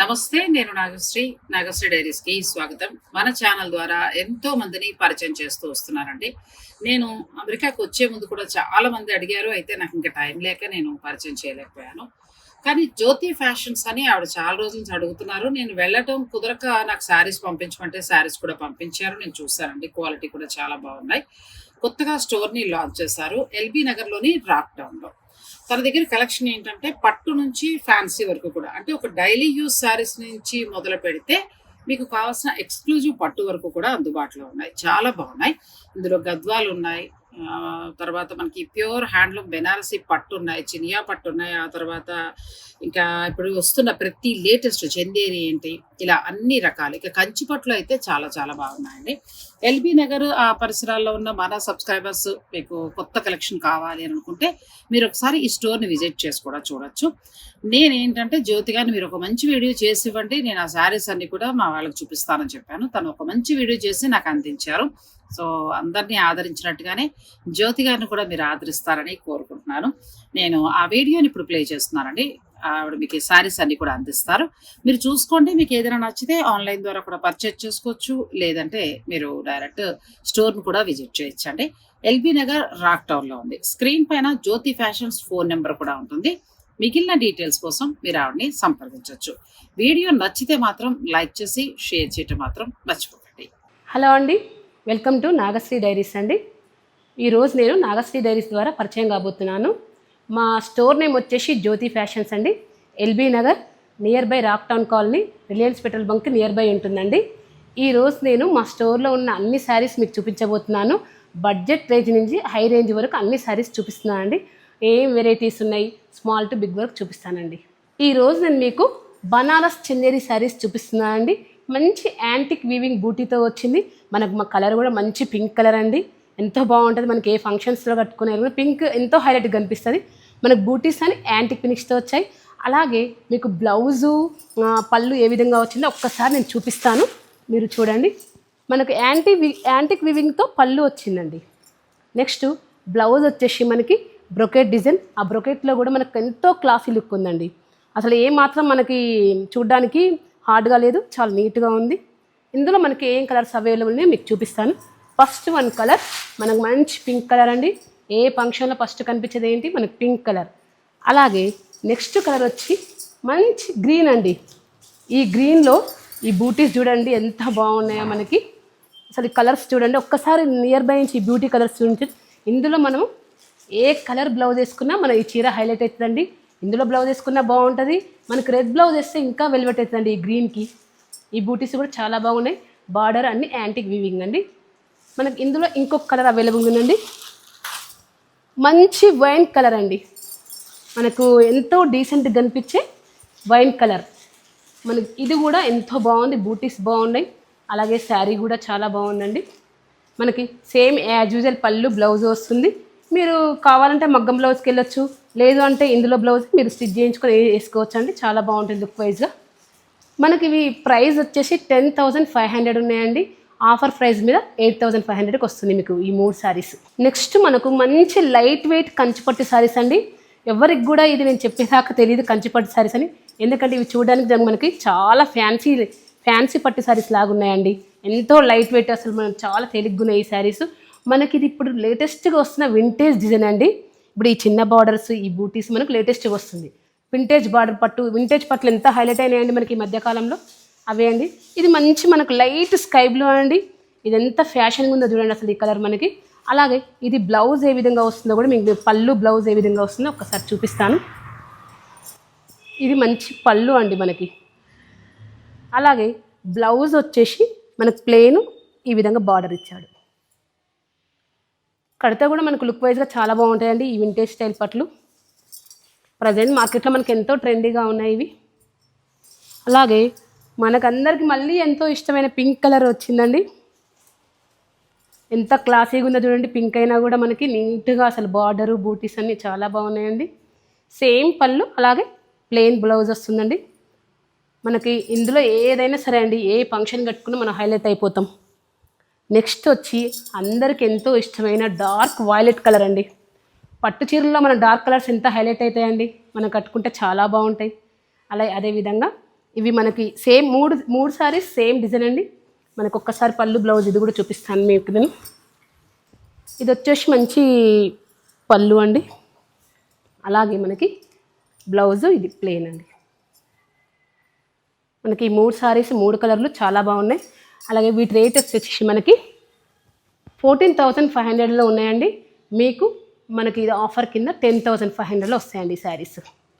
నమస్తే నేను నాగశ్రీ. నాగశ్రీ డైరీస్కి స్వాగతం. మన ఛానల్ ద్వారా ఎంతో మందిని పరిచయం చేస్తూ వస్తున్నానండి నేను అమెరికాకు వచ్చే ముందు కూడా చాలా మంది అడిగారు అయితే నాకు ఇంకా టైం లేక నేను పరిచయం చేయలేకపోయాను. కానీ జ్యోతి ఫ్యాషన్స్ అని ఆవిడ చాలా రోజుల నుంచి అడుగుతున్నారు. నేను వెళ్ళటం కుదరక నాకు శారీస్ పంపించమంటే శారీస్ కూడా పంపించారు. నేను చూసానండి క్వాలిటీ కూడా చాలా బాగున్నాయి. కొత్తగా స్టోర్ని లాంచ్ చేశారు. ఎల్బీ నగర్లోని రాక్ టౌన్లో. తన దగ్గర కలెక్షన్ ఏంటంటే పట్టు నుంచి ఫ్యాన్సీ వరకు కూడా. అంటే ఒక డైలీ యూస్ శారీస్ నుంచి మొదలు పెడితే మీకు కావాల్సిన ఎక్స్క్లూజివ్ పట్టు వరకు కూడా అందుబాటులో ఉన్నాయి. చాలా బాగున్నాయి. ఇందులో గద్వాలు ఉన్నాయి. తర్వాత మనకి ప్యూర్ హ్యాండ్లూమ్ బెనారసీ పట్టు ఉన్నాయి చినియా పట్టు ఉన్నాయి ఆ తర్వాత ఇంకా ఇప్పుడు వస్తున్న ప్రతి లేటెస్ట్ చందేరి ఏంటి ఇలా అన్ని రకాలు. ఇక కంచి పట్లు అయితే చాలా చాలా బాగున్నాయండి. ఎల్బీ నగర్ ఆ పరిసరాల్లో ఉన్న మన సబ్స్క్రైబర్స్ మీకు కొత్త కలెక్షన్ కావాలి అని అనుకుంటే మీరు ఒకసారి ఈ స్టోర్ని విజిట్ చేసి కూడా చూడొచ్చు. నేను ఏంటంటే జ్యోతి గారిని మీరు ఒక మంచి వీడియో చేసి ఇవ్వండి. నేను ఆ శారీస్ అన్ని కూడా మా వాళ్ళకి చూపిస్తానని చెప్పాను. తను ఒక మంచి వీడియో చేసి నాకు అందించారు. సో అందరినీ ఆదరించినట్టుగానే జ్యోతి గారిని కూడా మీరు ఆదరిస్తారని కోరుకుంటున్నాను. నేను ఆ వీడియోని ఇప్పుడు ప్లే చేస్తున్నానండి. ఆవిడ మీకు శారీస్ అన్ని కూడా అందిస్తారు. మీరు చూసుకోండి. మీకు ఏదైనా నచ్చితే ఆన్లైన్ ద్వారా కూడా పర్చేజ్ చేసుకోవచ్చు. లేదంటే మీరు డైరెక్ట్ స్టోర్ను కూడా విజిట్ చేయొచ్చండి. ఎల్బీ నగర్ రాక్ టౌన్లో ఉంది. స్క్రీన్ పైన జ్యోతి ఫ్యాషన్స్ ఫోన్ నెంబర్ కూడా ఉంటుంది. మిగిలిన డీటెయిల్స్ కోసం మీరు ఆవిడని సంప్రదించవచ్చు వీడియో నచ్చితే మాత్రం లైక్ చేసి షేర్ చేయటం మాత్రం మర్చిపోకండి. హలో అండి. వెల్కమ్ టు నాగశ్రీ డైరీస్ అండి. ఈరోజు నేను నాగశ్రీ డైరీస్ ద్వారా పరిచయం కాబోతున్నాను. మా స్టోర్ నేమ్ వచ్చేసి జ్యోతి ఫ్యాషన్స్ అండి. LB Nagar nearby rock town colony Reliance petrol bunk nearby ఉంటుందండి. ఈరోజు నేను మా స్టోర్లో ఉన్న అన్ని శారీస్ మీకు చూపించబోతున్నాను. బడ్జెట్ రేంజ్ నుంచి హై రేంజ్ వరకు అన్ని శారీస్ చూపిస్తున్నానండి. ఏం వెరైటీస్ ఉన్నాయి? స్మాల్ టు బిగ్ వరకు చూపిస్తానండి. ఈరోజు నేను మీకు బనారస్ చందేరి శారీస్ చూపిస్తున్నానండి. మంచి యాంటిక్ వీవింగ్ బూటీతో వచ్చింది. మనకు మా కలర్ కూడా మంచి పింక్ కలర్ అండి. ఎంతో బాగుంటుంది మనకి ఏ ఫంక్షన్స్లో కట్టుకునే పింక్ ఎంతో హైలైట్ కనిపిస్తుంది. మనకు బూటీస్ అని యాంటిక్ ఫినిష్తో వచ్చాయి. అలాగే మీకు బ్లౌజు పళ్ళు ఏ విధంగా వచ్చిందో ఒక్కసారి నేను చూపిస్తాను. మీరు చూడండి. మనకు యాంటీ వి యాంటిక్ వివింగ్తో పళ్ళు వచ్చిందండి. నెక్స్ట్ బ్లౌజ్ వచ్చేసి మనకి బ్రొకెట్ డిజైన్ ఆ బ్రొకెట్లో కూడా మనకు ఎంతో క్లాసీ లుక్ ఉందండి. అసలు ఏ మాత్రం మనకి చూడడానికి హార్డ్గా లేదు చాలా నీట్గా ఉంది. ఇందులో మనకి ఏం కలర్స్ అవైలబుల్ ఉన్నాయో మీకు చూపిస్తాను. ఫస్ట్ వన్ కలర్ మనకు మంచి పింక్ కలర్ అండి. ఏ ఫంక్షన్లో ఫస్ట్ కనిపించేది ఏంటి? మనకు పింక్ కలర్ అలాగే నెక్స్ట్ కలర్ వచ్చి మంచి గ్రీన్ అండి. ఈ గ్రీన్లో ఈ బూటీస్ చూడండి ఎంత బాగున్నాయో మనకి. అసలు ఈ కలర్స్ చూడండి ఒక్కసారి నియర్ బై నుంచి ఈ బ్యూటీ కలర్స్ చూడండి. ఇందులో మనం ఏ కలర్ బ్లౌజ్ వేసుకున్నా మన ఈ చీర హైలైట్ అవుతుందండి. ఇందులో బ్లౌజ్ వేసుకున్నా బాగుంటుంది. మనకి రెడ్ బ్లౌజ్ వేస్తే ఇంకా వెల్వెట్ అవుతుందండి ఈ గ్రీన్కి ఈ బూటీస్ కూడా చాలా బాగున్నాయి. బార్డర్ అన్ని యాంటిక్ వీవింగ్ అండి. మనకి ఇందులో ఇంకొక కలర్ అవైలబుల్ ఉందండి. మంచి వైన్ కలర్ అండి. మనకు ఎంతో డీసెంట్గా కనిపించే వైన్ కలర్ మనకి ఇది కూడా ఎంతో బాగుంది. బూటీస్ బాగున్నాయి. అలాగే శారీ కూడా చాలా బాగుందండి. మనకి సేమ్ యాజ్ యూజువల్ పళ్ళు బ్లౌజ్ వస్తుంది. మీరు కావాలంటే మగ్గం బ్లౌజ్కి వెళ్ళొచ్చు. లేదు అంటే ఇందులో బ్లౌజ్ మీరు స్టిచ్ చేయించుకొని వేసుకోవచ్చు అండి చాలా బాగుంటుంది లుక్ వైజ్గా మనకి ఇవి ప్రైస్ వచ్చేసి టెన్ థౌజండ్ ఫైవ్ హండ్రెడ్ ఉన్నాయండి. ఆఫర్ ప్రైస్ మీద ఎయిట్ థౌజండ్ ఫైవ్ హండ్రెడ్కి వస్తుంది మీకు ఈ మూడు శారీస్ నెక్స్ట్ మనకు మంచి లైట్ వెయిట్ కంచిపట్టు శారీస్ అండి. ఎవరికి కూడా ఇది నేను చెప్పేదాకా తెలియదు కంచిపట్టు శారీస్ అని. ఎందుకంటే ఇవి చూడడానికి మనకి చాలా ఫ్యాన్సీ ఫ్యాన్సీ పట్టు శారీస్ లాగా ఉన్నాయండి. ఎంతో లైట్ వెయిట్ అసలు మనం చాలా తేలిగ్గా ఉన్నాయి ఈ శారీస్ మనకి ఇది ఇప్పుడు లేటెస్ట్గా వస్తున్న వింటేజ్ డిజైన్ అండి. ఇప్పుడు ఈ చిన్న బార్డర్స్ ఈ బూటీస్ మనకు లేటెస్ట్గా వస్తుంది. వింటేజ్ బార్డర్ పట్టు వింటేజ్ పట్లు ఎంత హైలైట్ అయినాయండి మనకి ఈ మధ్యకాలంలో అవే అండి. ఇది మంచి మనకు లైట్ స్కై బ్లూ అండి. ఇది ఎంత ఫ్యాషన్గా ఉందో చూడండి అసలు ఈ కలర్ మనకి. అలాగే ఇది బ్లౌజ్ ఏ విధంగా వస్తుందో కూడా మీకు పళ్ళు బ్లౌజ్ ఏ విధంగా వస్తుందో ఒకసారి చూపిస్తాను. ఇది మంచి పళ్ళు అండి మనకి. అలాగే బ్లౌజ్ వచ్చేసి మనకు ప్లేను ఈ విధంగా బార్డర్ ఇచ్చాడు. కడితే కూడా మనకు లుక్ వైజ్గా చాలా బాగుంటాయండి ఈ వింటేజ్ స్టైల్ పట్లు. ప్రజెంట్ మార్కెట్లో మనకి ఎంతో ట్రెండీగా ఉన్నాయి ఇవి. అలాగే మనకందరికి మళ్ళీ ఎంతో ఇష్టమైన పింక్ కలర్ వచ్చిందండి. ఎంత క్లాసీగా ఉందో చూడండి. పింక్ అయినా కూడా మనకి నీట్గా అసలు బార్డరు బూటీస్ అన్నీ చాలా బాగున్నాయండి. సేమ్ పళ్ళు అలాగే ప్లెయిన్ బ్లౌజ్ వస్తుందండి. మనకి ఇందులో ఏదైనా సరే అండి ఏ ఫంక్షన్ కట్టుకున్నా మనం హైలైట్ అయిపోతాం. నెక్స్ట్ వచ్చి అందరికి ఎంతో ఇష్టమైన డార్క్ వైలెట్ కలర్ అండి. పట్టు చీరల్లో మన డార్క్ కలర్స్ ఎంత హైలైట్ అవుతాయండి? మనం కట్టుకుంటే చాలా బాగుంటాయి. అలా అదేవిధంగా ఇవి మనకి సేమ్ మూడు మూడు సారీస్ సేమ్ డిజైన్ అండి. మనకు ఒక్కసారి పళ్ళు బ్లౌజ్ ఇది కూడా చూపిస్తాను మీకు నేను. ఇది వచ్చేసి మంచి పళ్ళు అండి. అలాగే మనకి బ్లౌజ్ ఇది ప్లెయిన్ అండి. మనకి మూడు సారీస్ మూడు కలర్లు చాలా బాగున్నాయి. అలాగే వీటి రేట్ వచ్చేసి మనకి ఫోర్టీన్ థౌసండ్ ఫైవ్ హండ్రెడ్లో ఉన్నాయండి. మీకు మనకి ఇది ఆఫర్ కింద టెన్ థౌజండ్ ఫైవ్ హండ్రెడ్లో వస్తాయండి శారీస్.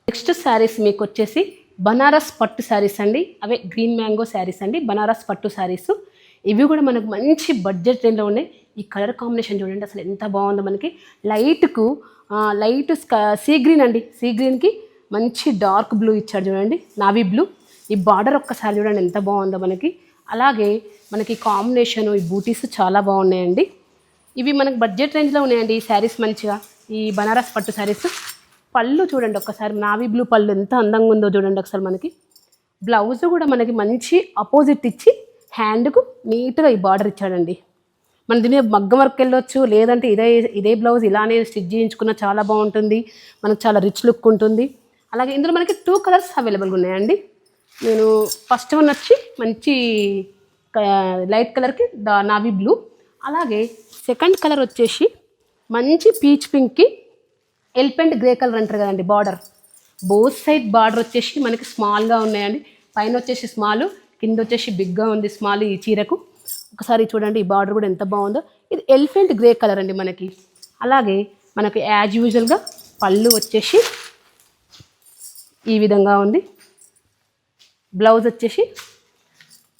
నెక్స్ట్ శారీస్ మీకు వచ్చేసి బనారస్ పట్టు శారీస్ అండి. అవే గ్రీన్ మ్యాంగో శారీస్ అండి. బనారస్ పట్టు శారీస్. ఇవి కూడా మనకు మంచి బడ్జెట్ రేంజ్లో ఉన్నాయి. ఈ కలర్ కాంబినేషన్ చూడండి అసలు ఎంత బాగుందో మనకి. లైట్కు లైట్ సీ గ్రీన్ అండి. సీ గ్రీన్కి మంచి డార్క్ బ్లూ ఇచ్చాడు చూడండి నావీ బ్లూ. ఈ బార్డర్ ఒక్కసారి చూడండి ఎంత బాగుందో మనకి. అలాగే మనకి కాంబినేషన్ ఈ బూటీస్ చాలా బాగున్నాయండి. ఇవి మనకు బడ్జెట్ రేంజ్లో ఉన్నాయండి ఈ శారీస్ మంచిగా. ఈ బనారస్ పట్టు శారీస్ పళ్ళు చూడండి ఒక్కసారి. నావీ బ్లూ పళ్ళు ఎంత అందంగా ఉందో చూడండి ఒకసారి మనకి. బ్లౌజ్ కూడా మనకి మంచి అపోజిట్ ఇచ్చి హ్యాండ్కు నీట్గా ఈ బార్డర్ ఇచ్చాడండి. మన దీని మగ్గం వర్క్ వెళ్ళొచ్చు లేదంటే ఇదే ఇదే బ్లౌజ్ ఇలానే స్టిచ్ చేయించుకున్న చాలా బాగుంటుంది. మనకు చాలా రిచ్ లుక్ ఉంటుంది. అలాగే ఇందులో మనకి టూ కలర్స్ అవైలబుల్గా ఉన్నాయండి. నేను ఫస్ట్ వన్ వచ్చి మంచి లైట్ కలర్కి దా నావీ బ్లూ అలాగే సెకండ్ కలర్ వచ్చేసి మంచి పీచ్ పింక్కి ఎల్పెంట్ గ్రే కలర్ అంటారు కదండి బార్డర్. బోత్ సైడ్ బార్డర్ వచ్చేసి మనకి స్మాల్గా ఉన్నాయండి. పైన వచ్చేసి స్మాల్ కింద వచ్చేసి బిగ్గా ఉంది స్మాల్ ఈ చీరకు. ఒకసారి చూడండి ఈ బార్డర్ కూడా ఎంత బాగుందో. ఇది ఎలిఫెంట్ గ్రే కలర్ అండి మనకి. అలాగే మనకి యాజ్ యూజువల్గా పళ్ళు వచ్చేసి ఈ విధంగా ఉంది. బ్లౌజ్ వచ్చేసి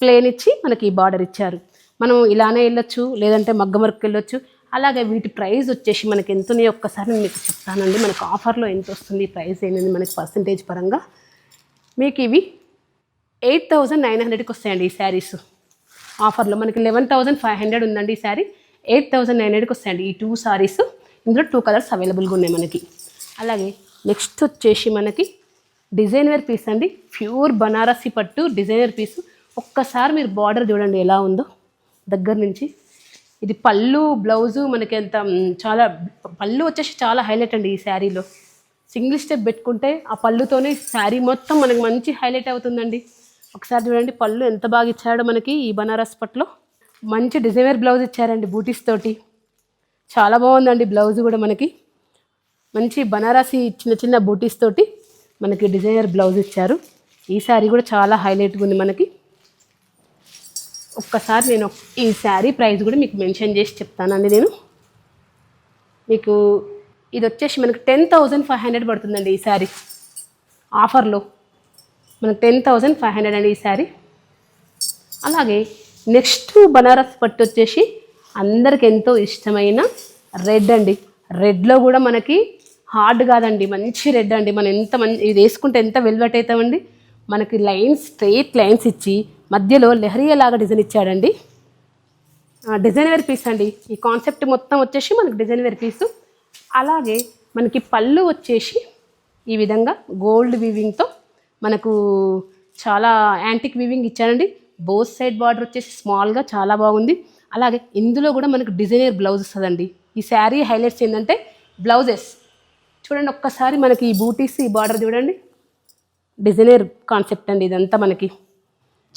ప్లేన్ ఇచ్చి మనకి ఈ బార్డర్ ఇచ్చారు. మనం ఇలానే వెళ్ళొచ్చు లేదంటే మగ్గ వర్క్ వెళ్ళొచ్చు. అలాగే వీటి ప్రైస్ వచ్చేసి మనకి ఎంత ఉన్నాయి ఒక్కసారి నేను మీకు చెప్తానండి. మనకు ఆఫర్లో ఎంత వస్తుంది ప్రైస్ ఏంటంటే మనకి పర్సంటేజ్ పరంగా. మీకు ఇవి ఎయిట్ థౌజండ్ నైన్ హండ్రెడ్కి వస్తాయండి ఈ శారీస్. ఆఫర్లో మనకి లెవెన్ థౌజండ్ ఫైవ్ హండ్రెడ్ ఉందండి ఈ శారీ. ఎయిట్ థౌజండ్ నైన్ హండ్రెడ్కి వస్తాయండి ఈ టూ శారీస్. ఇందులో టూ కలర్స్ అవైలబుల్గా ఉన్నాయి మనకి. అలాగే నెక్స్ట్ వచ్చేసి మనకి డిజైనర్ పీస్ అండి. ప్యూర్ బనారసి పట్టు డిజైనర్ పీస్. ఒక్కసారి మీరు బార్డర్ చూడండి ఎలా ఉందో. దగ్గర నుంచి. ఇది పళ్ళు బ్లౌజు మనకి ఎంత చాలా పళ్ళు వచ్చేసి చాలా హైలైట్ అండి ఈ శారీలో. సింగిల్ స్టెప్ పెట్టుకుంటే ఆ పళ్ళుతోనే శారీ మొత్తం మనకి మంచి హైలైట్ అవుతుందండి. ఒకసారి చూడండి పళ్ళు ఎంత బాగా ఇచ్చాడో మనకి ఈ బనారస్ పట్లో మంచి డిజైనర్ బ్లౌజ్ ఇచ్చారండి బూటీస్ తోటి. చాలా బాగుందండి బ్లౌజ్ కూడా మనకి. మంచి బనారసి చిన్న చిన్న బూటీస్ తోటి మనకి డిజైనర్ బ్లౌజ్ ఇచ్చారు. ఈ శారీ కూడా చాలా హైలైట్గా ఉంది మనకి. ఒక్కసారి నేను ఈ శారీ ప్రైస్ కూడా మీకు మెన్షన్ చేసి చెప్తానండి నేను. మీకు ఇది వచ్చేసి మనకు టెన్ థౌజండ్ ఫైవ్ హండ్రెడ్ పడుతుందండి ఈ శారీ. ఆఫర్లో మనకు టెన్ థౌజండ్ ఫైవ్ హండ్రెడ్ అండి ఈ శారీ. అలాగే నెక్స్ట్ బనారస్ పట్టు వచ్చేసి అందరికి ఎంతో ఇష్టమైన రెడ్ అండి. రెడ్లో కూడా మనకి హార్డ్ కాదండి మంచి రెడ్ అండి. మనం ఎంత మంచి ఇది వేసుకుంటే ఎంత వెల్వెట్ అవుతామండి? మనకి లైన్స్ స్ట్రెయిట్ లైన్స్ ఇచ్చి మధ్యలో లెహరియా లాగా డిజైన్ ఇచ్చాడండి. డిజైన్ వేర్ పీస్ అండి. ఈ కాన్సెప్ట్ మొత్తం వచ్చేసి మనకి డిజైన్ వేర్ పీసు. అలాగే మనకి పళ్ళు వచ్చేసి ఈ విధంగా గోల్డ్ వీవింగ్తో మనకు చాలా యాంటిక్ వీవింగ్ ఇచ్చారండి బోత్ సైడ్ బార్డర్ వచ్చేసి స్మాల్గా చాలా బాగుంది. అలాగే ఇందులో కూడా మనకు డిజైనర్ బ్లౌజ్ వస్తుందండి. ఈ శారీ హైలైట్స్ ఏంటంటే బ్లౌజెస్ చూడండి ఒక్కసారి మనకి ఈ బూటీస్ ఈ బార్డర్ చూడండి. డిజైనర్ కాన్సెప్ట్ అండి ఇదంతా మనకి.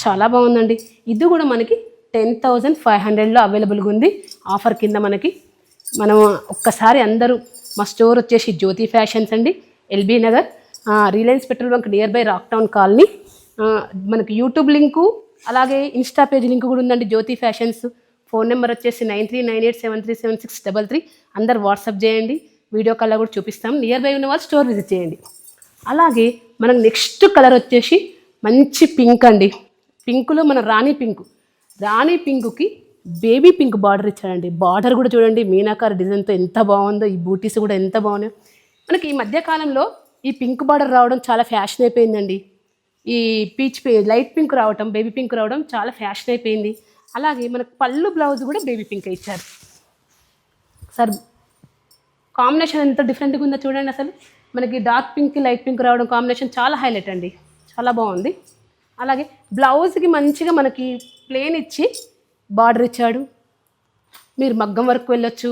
చాలా బాగుందండి. ఇది కూడా మనకి టెన్ థౌజండ్ ఫైవ్ హండ్రెడ్లో అవైలబుల్గా ఉంది. ఆఫర్ కింద మనకి మనం ఒక్కసారి అందరూ మా స్టోర్ వచ్చేసి జ్యోతి ఫ్యాషన్స్ అండి. LB Nagar Reliance petrol bunk nearby rock town colony. మనకి యూట్యూబ్ లింకు అలాగే ఇన్స్టా పేజ్ లింక్ కూడా ఉందండి జ్యోతి ఫ్యాషన్స్. ఫోన్ నెంబర్ వచ్చేసి nine three nine eight seven three seven six double three. అందరు వాట్సాప్ చేయండి. వీడియో కాల్లో కూడా చూపిస్తాం. నియర్ బై ఉన్న వాళ్ళు స్టోర్ విజిట్ చేయండి. అలాగే మనకు నెక్స్ట్ కలర్ వచ్చేసి మంచి పింక్ అండి. పింకులో మన రాణి పింక్. రాణి పింక్కి బేబీ పింక్ బార్డర్ ఇచ్చారండి బార్డర్ కూడా చూడండి మీనాకార డిజైన్తో ఎంత బాగుందో ఈ బూటీస్ కూడా ఎంత బాగున్నాయో. మనకి ఈ మధ్యకాలంలో ఈ పింక్ బార్డర్ రావడం చాలా ఫ్యాషన్ అయిపోయిందండి. ఈ పీచ్ లైట్ పింక్ రావడం బేబీ పింక్ రావడం చాలా ఫ్యాషన్ అయిపోయింది. అలాగే మనకు పళ్ళు బ్లౌజ్ కూడా బేబీ పింక్ ఇచ్చారు. సార్ కాంబినేషన్ ఎంత డిఫరెంట్గా ఉందో చూడండి అసలు. మనకి డార్క్ పింక్ లైట్ పింక్ రావడం కాంబినేషన్ చాలా హైలైట్ అండి. చాలా బాగుంది. అలాగే బ్లౌజ్కి మంచిగా మనకి ప్లేన్ ఇచ్చి బార్డర్ ఇచ్చాడు. మీరు మగ్గం వరకు వెళ్ళొచ్చు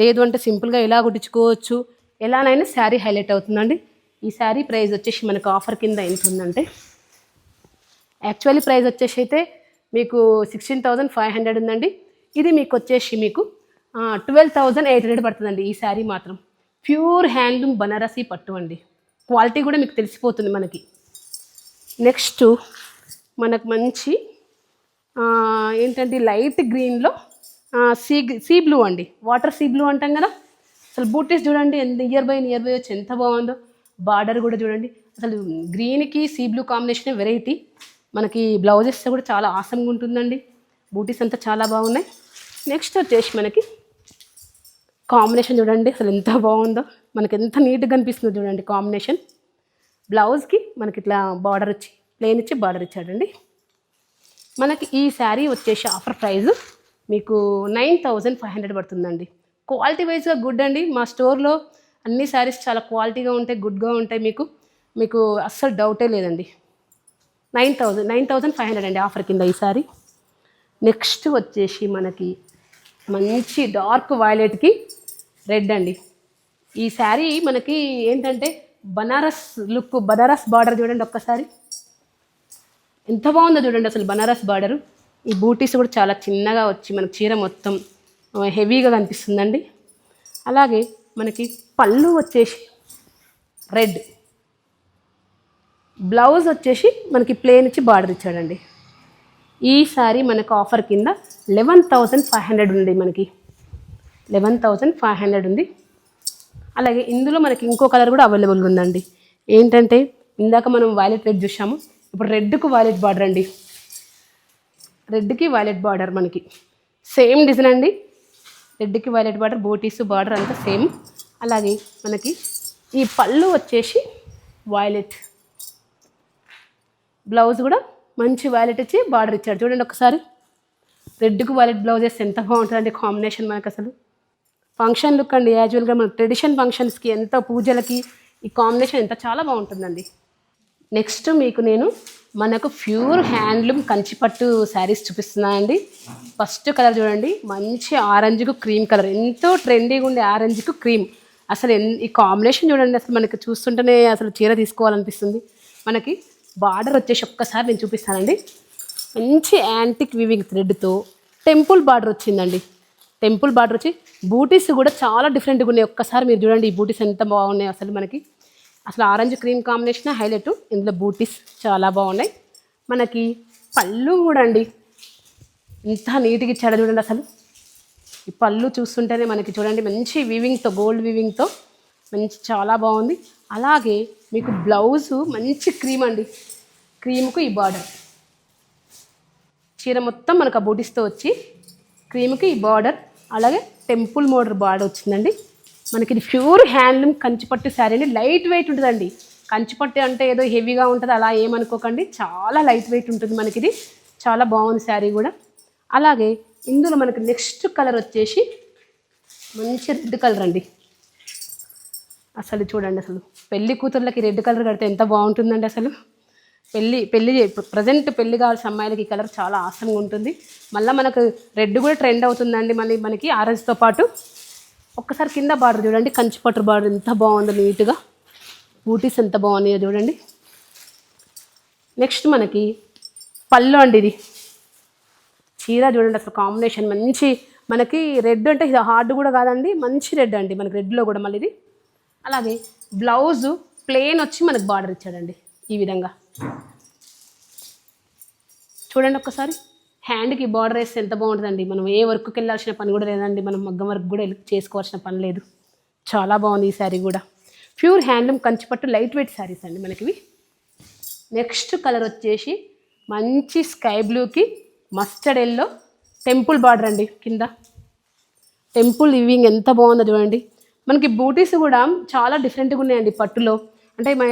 లేదు అంటే సింపుల్గా ఎలా కుట్టించుకోవచ్చు ఎలానైనా శారీ హైలైట్ అవుతుందండి. ఈ శారీ ప్రైస్ వచ్చేసి మనకు ఆఫర్ కింద ఎంత ఉందంటే యాక్చువల్లీ ప్రైస్ వచ్చేసి అయితే మీకు సిక్స్టీన్ థౌజండ్ ఫైవ్ హండ్రెడ్ ఉందండి. ఇది మీకు వచ్చేసి మీకు ట్వెల్వ్ థౌజండ్ ఎయిట్ హండ్రెడ్ పడుతుందండి ఈ శారీ మాత్రం. ప్యూర్ హ్యాండ్లూమ్ బనారసీ పట్టు అండి. క్వాలిటీ కూడా మీకు తెలిసిపోతుంది మనకి. నెక్స్ట్ మనకు మంచి ఏంటంటే లైట్ గ్రీన్లో సీ సీ బ్లూ అండి. వాటర్ సీ బ్లూ అంటాం కదా? అసలు బూటీస్ చూడండి ఎంత నియర్ బై నియర్ బై వచ్చి ఎంత బాగుందో. బార్డర్ కూడా చూడండి. అసలు గ్రీన్కి సీ బ్లూ కాంబినేషన్ వెరైటీ. మనకి బ్లౌజెస్ కూడా చాలా ఆసంగా ఉంటుందండి. బూటీస్ అంతా చాలా బాగున్నాయి. నెక్స్ట్ వచ్చేసి మనకి కాంబినేషన్ చూడండి అసలు ఎంత బాగుందో. మనకి ఎంత నీట్గా కనిపిస్తుందో చూడండి కాంబినేషన్. బ్లౌజ్కి మనకి ఇట్లా బార్డర్ వచ్చి ప్లేన్ ఇచ్చి బార్డర్ ఇచ్చాడండి. మనకి ఈ శారీ వచ్చేసి ఆఫర్ ప్రైస్ మీకు నైన్ థౌజండ్ ఫైవ్ హండ్రెడ్ పడుతుందండి. క్వాలిటీ వైజ్గా గుడ్ అండి. మా స్టోర్లో అన్ని శారీస్ చాలా క్వాలిటీగా ఉంటాయి గుడ్గా ఉంటాయి మీకు. మీకు అస్సలు డౌటే లేదండి. Nine thousand nine thousand five hundred అండి ఆఫర్ కింద ఈ సారీ నెక్స్ట్ వచ్చేసి మనకి మంచి డార్క్ వైలెట్కి రెడ్ అండి. ఈ శారీ మనకి ఏంటంటే బనారస్ లుక్ బనారస్ బార్డర్ చూడండి ఒక్కసారి. ఎంత బాగుందో చూడండి అసలు బనారస్ బార్డర్. ఈ బూటీస్ కూడా చాలా చిన్నగా వచ్చి మనకు చీర మొత్తం హెవీగా కనిపిస్తుందండి. అలాగే మనకి పళ్ళు వచ్చేసి రెడ్ బ్లౌజ్ వచ్చేసి మనకి ప్లేన్ ఇచ్చి బార్డర్ ఇచ్చాడండి. ఈ సారీ మనకు ఆఫర్ కింద లెవెన్ థౌజండ్ ఫైవ్ హండ్రెడ్ ఉంది మనకి. లెవెన్ థౌజండ్ ఫైవ్ హండ్రెడ్ ఉంది. అలాగే ఇందులో మనకి ఇంకో కలర్ కూడా అవైలబుల్గా ఉందండి. ఏంటంటే ఇందాక మనం వైలెట్ రెడ్ చూసాము ఇప్పుడు రెడ్కు వాలెట్ బార్డర్ అండి. రెడ్కి వైలెట్ బార్డర్ మనకి. సేమ్ డిజైన్ అండి. రెడ్కి వైలెట్ బార్డర్ బోటీస్ బార్డర్ అంతా సేమ్. అలాగే మనకి ఈ పళ్ళు వచ్చేసి వైలెట్ బ్లౌజ్ కూడా మంచి వైలెట్ వచ్చి బార్డర్ ఇచ్చాడు. చూడండి ఒకసారి. రెడ్కు వైలెట్ బ్లౌజెస్ ఎంత బాగుంటుందండి కాంబినేషన్ మనకు అసలు. ఫంక్షన్ లుక్ అండి యాజువల్గా మన ట్రెడిషన్ ఫంక్షన్స్కి ఎంత పూజలకి ఈ కాంబినేషన్ ఎంత చాలా బాగుంటుందండి. నెక్స్ట్ మీకు నేను మనకు ప్యూర్ హ్యాండ్లూమ్ కంచిపట్టు శారీస్ చూపిస్తున్నానండి ఫస్ట్ కలర్ చూడండి మంచి ఆరెంజ్కు క్రీమ్ కలర్. ఎంతో ట్రెండీగా ఉండే ఆరెంజ్కు క్రీమ్. అసలు ఎన్- ఈ కాంబినేషన్ చూడండి అసలు మనకి చూస్తుంటేనే అసలు చీర తీసుకోవాలనిపిస్తుంది. మనకి బార్డర్ వచ్చేసి ఒక్కసారి నేను చూపిస్తానండి. మంచి యాంటిక్ వివింగ్ థ్రెడ్తో టెంపుల్ బార్డర్ వచ్చిందండి. టెంపుల్ బార్డర్ వచ్చి బూటీస్ కూడా చాలా డిఫరెంట్గా ఉన్నాయి. ఒక్కసారి మీరు చూడండి ఈ బూటీస్ ఎంత బాగున్నాయి అసలు మనకి. అసలు ఆరెంజ్ క్రీమ్ కాంబినేషన్ హైలైట్. ఇందులో బూటీస్ చాలా బాగున్నాయి. మనకి పళ్ళు కూడా అండి ఇంత నీట్గా ఇచ్చాడు చూడండి అసలు. ఈ పళ్ళు చూస్తుంటేనే మనకి చూడండి మంచి వీవింగ్తో గోల్డ్ వీవింగ్తో మంచి చాలా బాగుంది. అలాగే మీకు బ్లౌజు మంచి క్రీమ్ అండి. క్రీమ్కు ఈ బార్డర్ చీర మొత్తం మనకు ఆ బూటీస్తో వచ్చి క్రీమ్కి ఈ బార్డర్ అలాగే టెంపుల్ మోడర్ బార్డర్ వచ్చిందండి. మనకి ఇది ప్యూర్ హ్యాండ్లూమ్ కంచిపట్టు శారీ అండి. లైట్ వెయిట్ ఉంటుందండి. కంచిపట్టు అంటే ఏదో హెవీగా ఉంటుంది అలా ఏమనుకోకండి. చాలా లైట్ వెయిట్ ఉంటుంది మనకి ఇది. చాలా బాగుంది శారీ కూడా. అలాగే ఇందులో మనకి నెక్స్ట్ కలర్ వచ్చేసి మంచి రెడ్ కలర్ అండి. అసలు చూడండి అసలు. పెళ్ళి కూతుర్లకి రెడ్ కలర్ కడితే ఎంత బాగుంటుందండి అసలు. పెళ్ళి పెళ్ళి ప్రజెంట్ పెళ్ళి కావాల్సిన అమ్మాయిలకి ఈ కలర్ చాలా ఆసంగా ఉంటుంది. మళ్ళీ మనకు రెడ్ కూడా ట్రెండ్ అవుతుందండి మళ్ళీ మనకి ఆరెంజ్తో పాటు. ఒక్కసారి కింద బార్డర్ చూడండి కంచిపట్టు బార్డర్ ఎంత బాగుందో నీట్గా. బూటీస్ ఎంత బాగున్నాయో చూడండి. నెక్స్ట్ మనకి పళ్ళు అండి ఇది. చీర చూడండి అసలు కాంబినేషన్ మంచి మనకి రెడ్ అంటే ఇది హార్డ్ కూడా కాదండి మంచి రెడ్ అండి మనకి రెడ్లో కూడా మళ్ళీ ఇది. అలాగే బ్లౌజు ప్లెయిన్ వచ్చి మనకు బార్డర్ ఇచ్చాడండి ఈ విధంగా. చూడండి ఒక్కసారి. హ్యాండ్కి బార్డర్ వేస్తే ఎంత బాగుంటుందండి? మనం ఏ వర్క్కి వెళ్ళాల్సిన పని కూడా లేదండి. మనం మగ్గం వర్క్ కూడా చేసుకోవాల్సిన పని లేదు. చాలా బాగుంది ఈ శారీ కూడా. ప్యూర్ హ్యాండ్లూమ్ కంచిపట్టు లైట్ వెయిట్ శారీస్ అండి మనకివి. నెక్స్ట్ కలర్ వచ్చేసి మంచి స్కై బ్లూకి మస్టర్డ్ ఎల్లో టెంపుల్ బార్డర్ అండి కింద. టెంపుల్ వివింగ్ ఎంత బాగుందో చూడండి. మనకి బూటీస్ కూడా చాలా డిఫరెంట్గా ఉన్నాయండి పట్టులో. అంటే మన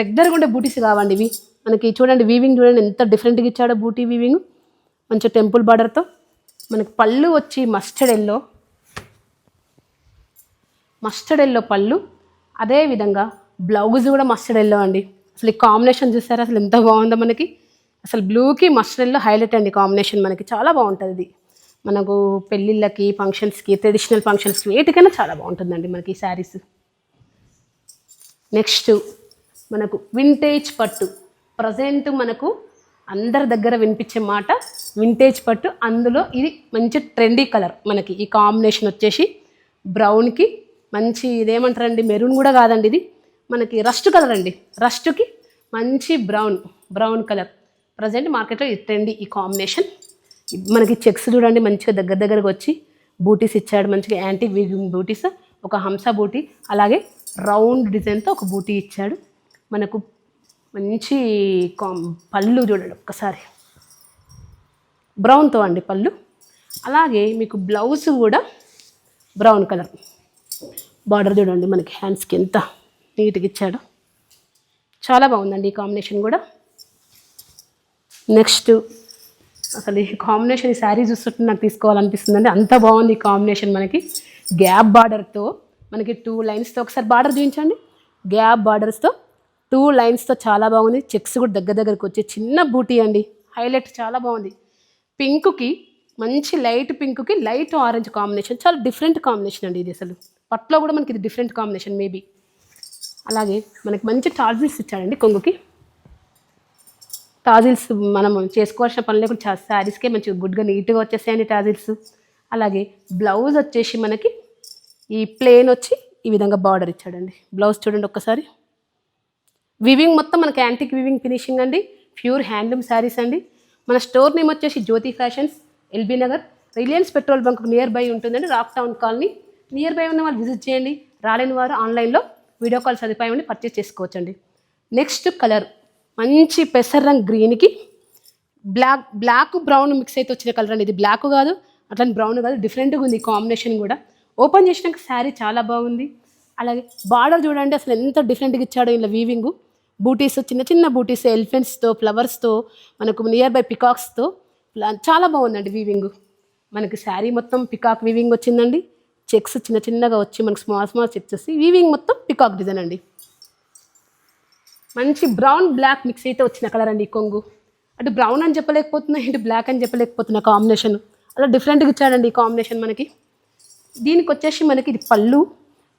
రెగ్యులర్గా ఉండే బూటీస్ కావండి ఇవి. మనకి చూడండి వీవింగ్ చూడండి ఎంత డిఫరెంట్గా ఇచ్చాడో బూటీ వీవింగ్ మంచి టెంపుల్ బార్డర్తో మనకి పళ్ళు వచ్చి మస్టర్డ్ ఎల్లో. మస్టర్డ్ ఎల్లో పళ్ళు. అదేవిధంగా బ్లౌజ్ కూడా మస్టర్డ్ ఎల్లో అండి. అసలు ఈ కాంబినేషన్ చూసారా? అసలు ఎంత బాగుందో మనకి. అసలు బ్లూకి మస్టర్డ్ ఎల్లో హైలైట్ అండి కాంబినేషన్ మనకి. చాలా బాగుంటుంది ఇది. మనకు పెళ్ళిళ్ళకి ఫంక్షన్స్కి ట్రెడిషనల్ ఫంక్షన్స్కి వేటికైనా చాలా బాగుంటుందండి మనకి ఈ శారీస్. నెక్స్ట్ మనకు వింటేజ్ పట్టు. ప్రజెంట్ మనకు అందరి దగ్గర వినిపించే మాట వింటేజ్ పట్టు. అందులో ఇది మంచి ట్రెండీ కలర్ మనకి. ఈ కాంబినేషన్ వచ్చేసి బ్రౌన్కి మంచి ఇదేమంటారండి? మెరూన్ కూడా కాదండి ఇది. మనకి రస్ట్ కలర్ అండి. రస్ట్కి మంచి బ్రౌన్ బ్రౌన్ కలర్ ప్రజెంట్ మార్కెట్లో ఇది ట్రెండీ ఈ కాంబినేషన్ మనకి చెక్స్ చూడండి మంచిగా దగ్గర దగ్గరకు వచ్చి బూటీస్ ఇచ్చాడు. మంచిగా యాంటీ వీవింగ్ బూటీస్ ఒక హంస బూటీ అలాగే రౌండ్ డిజైన్తో ఒక బూటీ ఇచ్చాడు. మనకు మంచి కాం పళ్ళు చూడండి ఒక్కసారి. బ్రౌన్తో అండి పళ్ళు. అలాగే మీకు బ్లౌజ్ కూడా బ్రౌన్ కలర్ బార్డర్ చూడండి మనకి హ్యాండ్స్కి ఎంత నీట్గా ఇచ్చాడు. చాలా బాగుందండి ఈ కాంబినేషన్ కూడా. నెక్స్ట్ అసలు ఈ కాంబినేషన్ ఈ శారీ చూస్తుంటే నాకు తీసుకోవాలనిపిస్తుందండి. అంత బాగుంది ఈ కాంబినేషన్ మనకి. గ్యాప్ బార్డర్తో మనకి టూ లైన్స్తో ఒకసారి బార్డర్ చూపించండి. గ్యాప్ బార్డర్స్తో టూ లైన్స్తో చాలా బాగుంది. చెక్స్ కూడా దగ్గర దగ్గరకు వచ్చి చిన్న బూటీ అండి. హైలైట్ చాలా బాగుంది. పింక్కి మంచి లైట్ పింక్కి లైట్ ఆరెంజ్ కాంబినేషన్ చాలా డిఫరెంట్ కాంబినేషన్ అండి ఇది అసలు. పట్లో కూడా మనకి ఇది డిఫరెంట్ కాంబినేషన్ మేబీ అలాగే మనకి మంచి టాజిల్స్ ఇచ్చాడండి కొంగుకి. టాజిల్స్ మనం చేసుకోవాల్సిన పని లేకుండా శారీస్కే మంచి గుడ్గా నీట్గా వచ్చేసాయండి టాజిల్స్ అలాగే బ్లౌజ్ వచ్చేసి మనకి ఈ ప్లేన్ వచ్చి ఈ విధంగా బార్డర్ ఇచ్చాడండి. బ్లౌజ్ చూడండి ఒక్కసారి. వివింగ్ మొత్తం మనకి యాంటిక్ వివింగ్ ఫినిషింగ్ అండి. ప్యూర్ హ్యాండ్లూమ్ శారీస్ అండి. మన స్టోర్ నేమ్ వచ్చేసి Jyothi Fashions LB Nagar Reliance petrol bunk near by ఉంటుందండి Rock Town Colony near by ఉన్న వాళ్ళు విజిట్ చేయండి. రాలేని వారు ఆన్లైన్లో వీడియో కాల్ సదుపాయం ఉండి పర్చేస్ చేసుకోవచ్చండి. నెక్స్ట్ కలర్ మంచి పెసర్ రంగ్ గ్రీన్కి బ్లాక్ బ్లాక్ బ్రౌన్ మిక్స్ అయితే వచ్చిన కలర్ అండి. ఇది బ్లాక్ కాదు అట్లని బ్రౌన్ కాదు డిఫరెంట్గా ఉంది కాంబినేషన్ కూడా. ఓపెన్ చేసినాక శారీ చాలా బాగుంది. అలాగే బార్డర్ చూడండి అసలు ఎంత డిఫరెంట్గా ఇచ్చాడో ఇలా వీవింగ్ బూటీస్ చిన్న చిన్న బూటీస్ ఎలిఫెంట్స్తో ఫ్లవర్స్తో మనకు నియర్ బై పికాక్స్తో చాలా బాగుందండి వీవింగ్ మనకి శారీ మొత్తం పికాక్ వీవింగ్ వచ్చిందండి. చెక్స్ చిన్న చిన్నగా వచ్చి మనకు స్మాల్ స్మాల్ చెక్స్ వచ్చి వీవింగ్ మొత్తం పికాక్ డిజైన్ అండి. మంచి బ్రౌన్ బ్లాక్ మిక్స్ అయితే వచ్చిన కలర్ అండి ఈ కొంగు. అటు బ్రౌన్ అని చెప్పలేకపోతున్నా ఇటు బ్లాక్ అని చెప్పలేకపోతున్నా కాంబినేషన్ అలా డిఫరెంట్గా ఇచ్చాడండి ఈ కాంబినేషన్ మనకి. దీనికి వచ్చేసి మనకి ఇది పళ్ళు.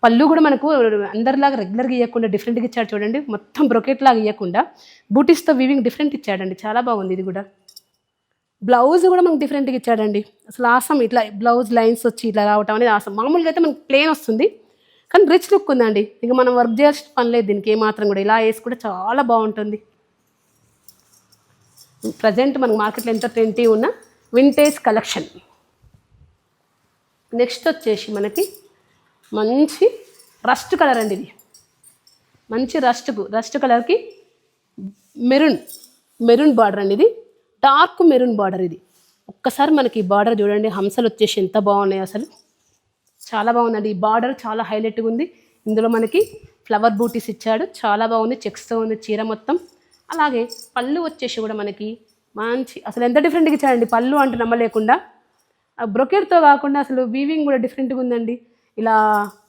పళ్ళు కూడా మనకు అందరిలాగా రెగ్యులర్గా ఇవ్వకుండా డిఫరెంట్గా ఇచ్చాడు చూడండి. మొత్తం బ్రొకెట్ లాగా ఇవ్వకుండా బూటీస్తో వీవింగ్ డిఫరెంట్ ఇచ్చాడండి. చాలా బాగుంది ఇది కూడా. బ్లౌజ్ కూడా మనకు డిఫరెంట్గా ఇచ్చాడండి. అసలు ఆసం ఇట్లా బ్లౌజ్ లైన్స్ వచ్చి ఇట్లా రావటం అనేది ఆసం. మామూలుగా అయితే మనకి ప్లేన్ వస్తుంది. కానీ రిచ్ లుక్ ఉందండి. ఇంకా మనం వర్క్ చేయాల్సిన పని లేదు. దీనికి ఏమాత్రం కూడా. ఇలా వేసి కూడా చాలా బాగుంటుంది. ప్రజెంట్ మనకు మార్కెట్లో ఎంత ట్వంటీ ఉన్న వింటేజ్ కలెక్షన్ నెక్స్ట్ వచ్చేసి మనకి మంచి రస్ట్ కలర్ అండి ఇది. మంచి రస్ట్కు రస్ట్ కలర్కి మెరూన్ మెరూన్ బార్డర్ అండి ఇది. డార్క్ మెరూన్ బార్డర్ ఇది. ఒక్కసారి మనకి ఈ బార్డర్ చూడండి హంసలు వచ్చేసి ఎంత బాగున్నాయి అసలు. చాలా బాగుందండి. ఈ బార్డర్ చాలా హైలైట్గా ఉంది. ఇందులో మనకి ఫ్లవర్ బూటీస్ ఇచ్చాడు. చాలా బాగుంది. చెక్స్తో ఉంది చీర మొత్తం. అలాగే పళ్ళు వచ్చేసి కూడా మనకి మంచి అసలు ఎంత డిఫరెంట్గా ఇచ్చాడండి? పళ్ళు అంటే నమ్మలేకుండా. బ్రొకెట్తో కాకుండా అసలు వీవింగ్ కూడా డిఫరెంట్గా ఉందండి. ఇలా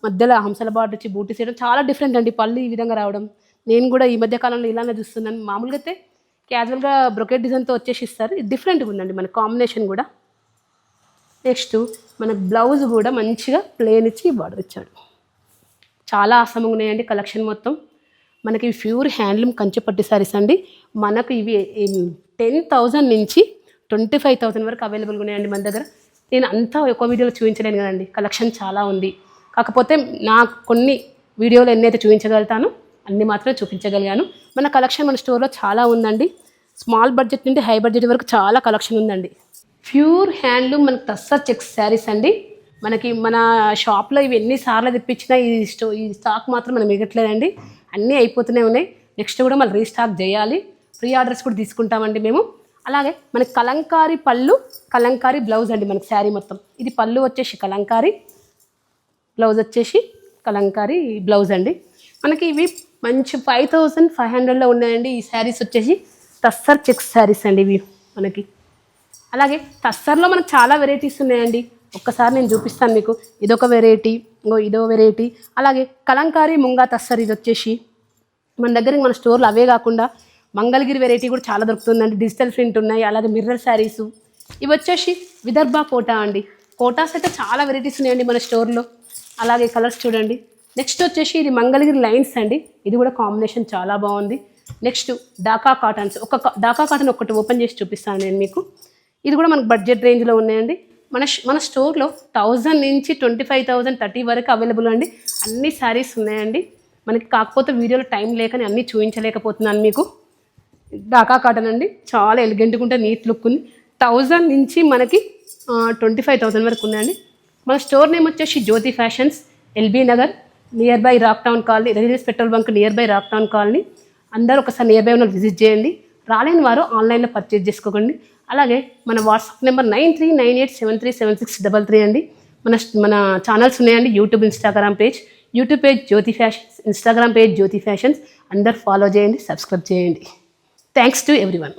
మధ్యలో హంసల బాటు వచ్చి బూటీస్ చేయడం చాలా డిఫరెంట్ అండి. పళ్ళు ఈ విధంగా రావడం. నేను కూడా ఈ మధ్య కాలంలో ఇలానే చూస్తున్నాను. మామూలుగా అయితే క్యాజువల్గా బ్రొకెట్ డిజైన్తో వచ్చేసి ఇస్తారు ఇది డిఫరెంట్గా ఉందండి మన కాంబినేషన్ కూడా. నెక్స్ట్ మన బ్లౌజ్ కూడా మంచిగా ప్లేన్ ఇచ్చి బార్డర్ ఇచ్చాడు చాలా ఆసమంగా ఉన్నాయండి కలెక్షన్ మొత్తం. మనకి ప్యూర్ హ్యాండ్లూమ్ కంచెపట్టి సారీస్ అండి. మనకు ఇవి టెన్ థౌజండ్ నుంచి ట్వంటీ ఫైవ్ థౌజండ్ వరకు అవైలబుల్గా ఉన్నాయండి మన దగ్గర. నేను అంతా ఒక వీడియోలో చూపించలేను కదండి. కలెక్షన్ చాలా ఉంది. కాకపోతే నాకు కొన్ని వీడియోలు ఎన్నైతే చూపించగలుగుతాను అన్ని మాత్రమే చూపించగలిగాను. మన కలెక్షన్ మన స్టోర్లో చాలా ఉందండి. స్మాల్ బడ్జెట్ నుండి హై బడ్జెట్ వరకు చాలా కలెక్షన్ ఉందండి. ప్యూర్ హ్యాండ్లూమ్ మనకి తస్సర్ చెక్స్ శారీస్ అండి. మనకి మన షాప్లో ఇవి ఎన్నిసార్లు తెప్పించినా ఈ స్టో ఈ స్టాక్ మాత్రం మనం మిగట్లేదండి అన్నీ అయిపోతూనే ఉన్నాయి. నెక్స్ట్ కూడా మళ్ళీ రీస్టాక్ చేయాలి. ఫ్రీ ఆర్డర్స్ కూడా తీసుకుంటామండి మేము. అలాగే మనకి కలంకారీ పళ్ళు కలంకారీ బ్లౌజ్ అండి మనకి శారీ మొత్తం. ఇది పళ్ళు వచ్చేసి కలంకారీ బ్లౌజ్ వచ్చేసి కలంకారీ బ్లౌజ్ అండి. మనకి ఇవి మంచి ఫైవ్ థౌజండ్ ఫైవ్ హండ్రెడ్లో ఉన్నాయండి. ఈ శారీస్ వచ్చేసి తస్సర్ చెక్స్ శారీస్ అండి ఇవి మనకి. అలాగే తస్సర్లో మనకు చాలా వెరైటీస్ ఉన్నాయండి. ఒక్కసారి నేను చూపిస్తాను మీకు. ఇదొక వెరైటీ ఇంకో ఇదో వెరైటీ అలాగే కలంకారీ ముంగా తస్సర్ ఇది వచ్చేసి మన దగ్గర మన స్టోర్లో అవే కాకుండా మంగళగిరి వెరైటీ కూడా చాలా దొరుకుతుందండి. డిజిటల్ ప్రింట్ ఉన్నాయి అలాగే మిర్రర్ శారీస్ ఇవి వచ్చేసి విదర్భ కోటా అండి. కోటాస్ అయితే చాలా వెరైటీస్ ఉన్నాయండి మన స్టోర్లో అలాగే కలర్స్ చూడండి. నెక్స్ట్ వచ్చేసి ఇది మంగళగిరి లైన్స్ అండి. ఇది కూడా కాంబినేషన్ చాలా బాగుంది. నెక్స్ట్ డాకా కాటన్స్ ఒక డాకా కాటన్ ఒకటి ఓపెన్ చేసి చూపిస్తాను నేను మీకు. ఇది కూడా మనకు బడ్జెట్ రేంజ్లో ఉన్నాయండి. మన మన స్టోర్లో థౌజండ్ నుంచి ట్వంటీ ఫైవ్ థౌజండ్ థర్టీ వరకు అవైలబుల్ అండి. అన్ని శారీస్ ఉన్నాయండి. మనకి కాకపోతే వీడియోలో టైం లేకని అన్నీ చూపించలేకపోతున్నాను మీకు. డాకా కాటన్ అండి. చాలా ఎలిగెంట్గా ఉంటే నీట్ లుక్ ఉంది. థౌజండ్ నుంచి మనకి ట్వంటీ ఫైవ్ థౌజండ్ వరకు ఉందండి మన స్టోర్ నేమ్ వచ్చేసి Jyothi Fashions LB Nagar near by Rock Town Colony Reliance petrol bunk near by Rock Town Colony. అందరూ ఒకసారి నియర్ బై ఉన్న విజిట్ చేయండి. రాలేని వారు ఆన్లైన్లో పర్చేజ్ చేసుకోకండి. అలాగే మన WhatsApp number nine three nine eight seven three seven six double three అండి. మన మన ఛానల్స్ ఉన్నాయండి YouTube Instagram page YouTube page Jyothi Fashions Instagram page Jyothi Fashions. అందరు ఫాలో చేయండి సబ్స్క్రైబ్ చేయండి. Thanks to everyone